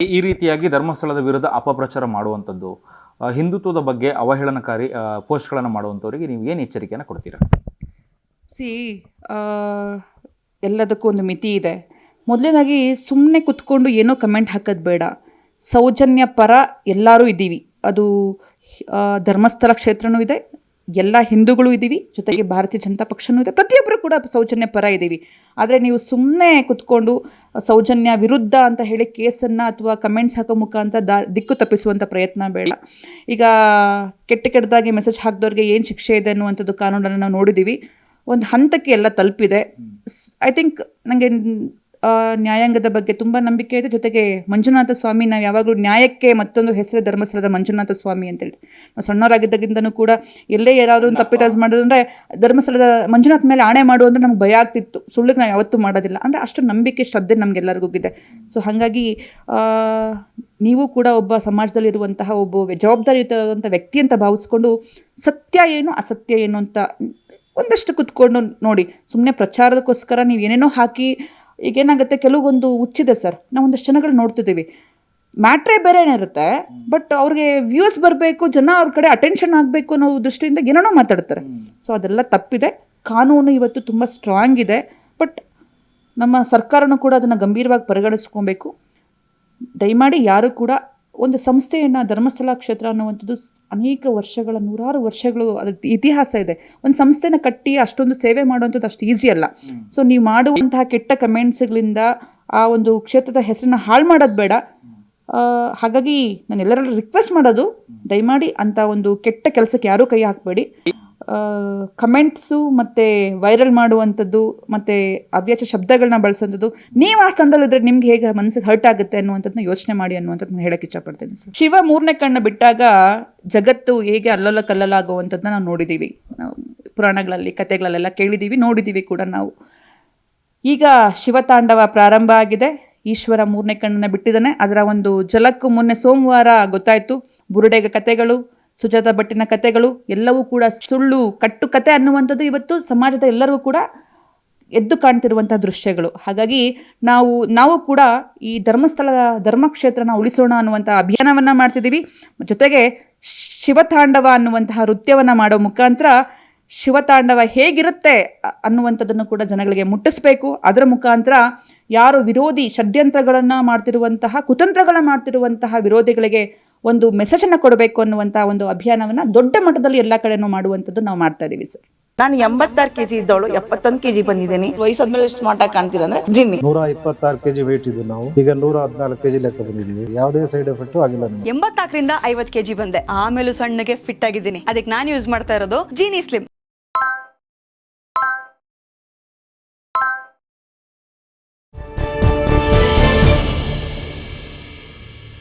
ಈ- ರೀತಿಯಾಗಿ ಧರ್ಮಸ್ಥಳದ ವಿರುದ್ಧ ಅಪಪ್ರಚಾರ ಮಾಡುವಂಥದ್ದು ಹಿಂದುತ್ವದ ಬಗ್ಗೆ ಅವಹೇಳನಕಾರಿ ಪೋಸ್ಟ್ಗಳನ್ನು ಮಾಡುವಂಥವರಿಗೆ ನೀವು ಏನು ಎಚ್ಚರಿಕೆಯನ್ನು ಕೊಡ್ತೀರಾ? ಸಿ ಎಲ್ಲದಕ್ಕೂ ಒಂದು ಮಿತಿ ಇದೆ. ಮೊದಲನೇದಾಗಿ ಸುಮ್ಮನೆ ಕುತ್ಕೊಂಡು ಏನೋ ಕಮೆಂಟ್ ಹಾಕೋದು ಬೇಡ. ಸೌಜನ್ಯ ಪರ ಎಲ್ಲರೂ ಇದ್ದೀವಿ. ಅದು ಧರ್ಮಸ್ಥಳ ಕ್ಷೇತ್ರನೂ ಇದೆ ಎಲ್ಲ ಹಿಂದೂಗಳು ಇದ್ದೀವಿ ಜೊತೆಗೆ ಭಾರತೀಯ ಜನತಾ ಪಕ್ಷನೂ ಇದೆ. ಪ್ರತಿಯೊಬ್ಬರು ಕೂಡ ಸೌಜನ್ಯ ಪರ ಇದ್ದೀವಿ ಆದರೆ ನೀವು ಸುಮ್ಮನೆ ಕುತ್ಕೊಂಡು ಸೌಜನ್ಯ ವಿರುದ್ಧ ಅಂತ ಹೇಳಿ ಕೇಸನ್ನು ಅಥವಾ ಕಮೆಂಟ್ಸ್ ಹಾಕೋ ಮುಖಾಂತರ ದಾ ದಿಕ್ಕು ತಪ್ಪಿಸುವಂಥ ಪ್ರಯತ್ನ ಬೇಡ. ಈಗ ಕೆಟ್ಟ ಕೆಟ್ಟದಾಗಿ ಮೆಸೇಜ್ ಹಾಕಿದವ್ರಿಗೆ ಏನು ಶಿಕ್ಷೆ ಇದೆ ಅನ್ನುವಂಥದ್ದು ಕಾನೂನನ್ನು ನಾವು ನೋಡಿದ್ದೀವಿ ಒಂದು ಹಂತಕ್ಕೆ ಎಲ್ಲ ತಲುಪಿದೆ. ಐ ಥಿಂಕ್ ನನಗೆ ನ್ಯಾಯಾಂಗದ ಬಗ್ಗೆ ತುಂಬ ನಂಬಿಕೆ ಇದೆ. ಜೊತೆಗೆ ಮಂಜುನಾಥ ಸ್ವಾಮಿ, ನಾವು ಯಾವಾಗಲೂ ನ್ಯಾಯಕ್ಕೆ ಮತ್ತೊಂದು ಹೆಸರು ಧರ್ಮಸ್ಥಳದ ಮಂಜುನಾಥ ಸ್ವಾಮಿ ಅಂತೇಳಿ. ನಾವು ಸಣ್ಣವರಾಗಿದ್ದಾಗಿಂದನೂ ಕೂಡ ಎಲ್ಲೇ ಯಾರಾದರೂ ತಪ್ಪಿತ ಮಾಡೋದಂದರೆ ಧರ್ಮಸ್ಥಳದ ಮಂಜುನಾಥ ಮೇಲೆ ಆಣೆ ಮಾಡು ಅಂದರೆ ನಮ್ಗೆ ಭಯ ಆಗ್ತಿತ್ತು. ಸುಳ್ಳಿಗೆ ನಾವು ಯಾವತ್ತೂ ಮಾಡೋದಿಲ್ಲ. ಅಂದರೆ ಅಷ್ಟು ನಂಬಿಕೆ, ಶ್ರದ್ಧೆ ನಮಗೆಲ್ಲರಿಗೂ ಇದೆ ಸೊ ಹಾಗಾಗಿ ನೀವು ಕೂಡ ಒಬ್ಬ ಸಮಾಜದಲ್ಲಿರುವಂತಹ ಒಬ್ಬ ಜವಾಬ್ದಾರಿಯುತವಾದಂಥ ವ್ಯಕ್ತಿ ಅಂತ ಭಾವಿಸ್ಕೊಂಡು ಸತ್ಯ ಏನು ಅಸತ್ಯ ಏನು ಅಂತ ಒಂದಷ್ಟು ಕುತ್ಕೊಂಡು ನೋಡಿ. ಸುಮ್ಮನೆ ಪ್ರಚಾರದಕ್ಕೋಸ್ಕರ ನೀವು ಏನೇನೋ ಹಾಕಿ ಈಗ ಏನಾಗುತ್ತೆ ಕೆಲವೊಂದು ಹುಚ್ಚಿದೆ ಸರ್. ನಾವು ಒಂದಷ್ಟು ಜನಗಳು ನೋಡ್ತಿದ್ದೀವಿ. ಮ್ಯಾಟ್ರೇ ಬೇರೆ ಏನಿರುತ್ತೆ, ಬಟ್ ಅವ್ರಿಗೆ ವ್ಯೂಸ್ ಬರಬೇಕು, ಜನ ಅವ್ರ ಕಡೆ ಅಟೆನ್ಷನ್ ಆಗಬೇಕು ಅನ್ನೋ ದೃಷ್ಟಿಯಿಂದ ಏನೇನೋ ಮಾತಾಡ್ತಾರೆ. ಸೊ ಅದೆಲ್ಲ ತಪ್ಪಿದೆ. ಕಾನೂನು ಇವತ್ತು ತುಂಬ ಸ್ಟ್ರಾಂಗ್ ಇದೆ. ಬಟ್ ನಮ್ಮ ಸರ್ಕಾರನೂ ಕೂಡ ಅದನ್ನು ಗಂಭೀರವಾಗಿ ಪರಿಗಣಿಸ್ಕೊಬೇಕು. ದಯಮಾಡಿ ಯಾರು ಕೂಡ ಒಂದು ಸಂಸ್ಥೆಯನ್ನು ಧರ್ಮಸ್ಥಳ ಕ್ಷೇತ್ರ ಅನ್ನುವಂಥದ್ದು ಅನೇಕ ವರ್ಷಗಳ ನೂರಾರು ವರ್ಷಗಳು ಅದ್ರ ಇತಿಹಾಸ ಇದೆ. ಒಂದು ಸಂಸ್ಥೆನ ಕಟ್ಟಿ ಅಷ್ಟೊಂದು ಸೇವೆ ಮಾಡುವಂಥದ್ದು ಅಷ್ಟು ಈಸಿ ಅಲ್ಲ. ಸೊ ನೀವು ಮಾಡುವಂತಹ ಕೆಟ್ಟ ಕಮೆಂಟ್ಸ್ಗಳಿಂದ ಆ ಒಂದು ಕ್ಷೇತ್ರದ ಹೆಸರನ್ನ ಹಾಳು ಮಾಡೋದು ಬೇಡ. ಹಾಗಾಗಿ ನಾನು ಎಲ್ಲರಲ್ಲೂ ರಿಕ್ವೆಸ್ಟ್ ಮಾಡೋದು ದಯಮಾಡಿ ಅಂತ ಒಂದು ಕೆಟ್ಟ ಕೆಲಸಕ್ಕೆ ಯಾರೂ ಕೈ ಹಾಕಬೇಡಿ. ಕಮೆಂಟ್ಸು ಮತ್ತು ವೈರಲ್ ಮಾಡುವಂಥದ್ದು, ಮತ್ತು ಅವ್ಯಾಚ ಶಬ್ದಗಳನ್ನ ಬಳಸುವಂಥದ್ದು, ನೀವು ಆ ಸ್ಥಾನದಲ್ಲಿದ್ದರೆ ನಿಮ್ಗೆ ಹೇಗೆ ಮನಸ್ಸಿಗೆ ಹರ್ಟ್ ಆಗುತ್ತೆ ಅನ್ನುವಂಥದ್ದನ್ನ ಯೋಚನೆ ಮಾಡಿ ಅನ್ನುವಂಥದ್ದು ಹೇಳಕ್ಕೆ ಇಷ್ಟಪಡ್ತೇನೆ ಸರ್. ಶಿವ ಮೂರನೇ ಕಣ್ಣು ಬಿಟ್ಟಾಗ ಜಗತ್ತು ಹೇಗೆ ಅಲ್ಲಲ್ಲ ಕಲ್ಲಲಾಗುವಂಥದ್ದನ್ನ ನಾವು ನೋಡಿದ್ದೀವಿ ನಾವು ಪುರಾಣಗಳಲ್ಲಿ, ಕಥೆಗಳಲ್ಲೆಲ್ಲ ಕೇಳಿದ್ದೀವಿ ನೋಡಿದ್ದೀವಿ ಕೂಡ ನಾವು. ಈಗ ಶಿವತಾಂಡವ ಪ್ರಾರಂಭ ಆಗಿದೆ. ಈಶ್ವರ ಮೂರನೇ ಕಣ್ಣನ್ನು ಬಿಟ್ಟಿದ್ದಾನೆ. ಅದರ ಒಂದು ಜಲಕ್ಕೂ ಮೊನ್ನೆ ಸೋಮವಾರ ಗೊತ್ತಾಯಿತು. ಬುರುಡೆಗ ಕಥೆಗಳು ಸುಜಾತ ಭಟ್ಟಿನ ಕತೆಗಳು ಎಲ್ಲವೂ ಕೂಡ ಸುಳ್ಳು ಕಟ್ಟು ಕತೆ ಅನ್ನುವಂಥದ್ದು ಇವತ್ತು ಸಮಾಜದ ಎಲ್ಲರಿಗೂ ಕೂಡ ಎದ್ದು ಕಾಣ್ತಿರುವಂಥ ದೃಶ್ಯಗಳು. ಹಾಗಾಗಿ ನಾವು ನಾವು ಕೂಡ ಈ ಧರ್ಮಸ್ಥಳ, ಧರ್ಮಕ್ಷೇತ್ರನ ಉಳಿಸೋಣ ಅನ್ನುವಂಥ ಅಭಿಯಾನವನ್ನು ಮಾಡ್ತಿದ್ದೀವಿ. ಜೊತೆಗೆ ಶಿವತಾಂಡವ ಅನ್ನುವಂತಹ ನೃತ್ಯವನ್ನು ಮಾಡೋ ಮುಖಾಂತರ ಶಿವತಾಂಡವ ಹೇಗಿರುತ್ತೆ ಅನ್ನುವಂಥದ್ದನ್ನು ಕೂಡ ಜನಗಳಿಗೆ ಮುಟ್ಟಿಸ್ಬೇಕು. ಅದರ ಮುಖಾಂತರ ಯಾರು ವಿರೋಧಿ ಷಡ್ಯಂತ್ರಗಳನ್ನು ಮಾಡ್ತಿರುವಂತಹ ಕುತಂತ್ರಗಳ ಮಾಡ್ತಿರುವಂತಹ ವಿರೋಧಿಗಳಿಗೆ ಒಂದು ಮೆಸೇಜನ್ನು ಕೊಡಬೇಕು ಅನ್ನುವಂಥ ಒಂದು ಅಭಿಯಾನವನ್ನು ದೊಡ್ಡ ಮಟ್ಟದಲ್ಲಿ ಎಲ್ಲ ಕಡೆನೂ ಮಾಡುವಂಥದ್ದು ನಾವು ಮಾಡ್ತಾ ಇದ್ದೀವಿ ಸರ್ ನಾನು ಎಂಬತ್ತಾರು ಕೆಜಿ ಇದ್ದವಳು ಎಪ್ಪತ್ತೊಂದು ಕೆಜಿ ಬಂದಿದ್ದೀನಿ. ವಯಸ್ಸಾದ್ಮೇಲೆ ಸ್ಮಾರ್ಟ್ ಆಗಿ ಕಾಣ್ತೀರಾ ಅಂದ್ರೆ ಜಿನ್ನಿ. ನೂರ ಇಪ್ಪತ್ತಾರು ಕೆಜಿ ವೆಯ್ಟ್ ಇದ್ದು ನಾವು. ಈಗ ನೂರ ಹದಿನಾಲ್ಕು ಕೆಜಿ ಲೆಕ್ಕ ಬಂದಿದ್ದೀವಿ. ಯಾವುದೇ ಸೈಡ್ ಎಫೆಕ್ಟ್ ಆಗಿಲ್ಲ ಎಂಬತ್ತಾಕರಿಂದ ಎಂಬತ್ನಾಲ್ಕರಿಂದ ಐವತ್ ಕೆಜಿ ಬಂದೆ. ಆಮೇಲೆ ಸಣ್ಣಗೆ ಫಿಟ್ ಆಗಿದ್ದೀನಿ. ಅದಕ್ಕೆ ನಾನು ಯೂಸ್ ಮಾಡ್ತಾ ಇರೋದು ಜೀನಿ ಸ್ಲಿಮ್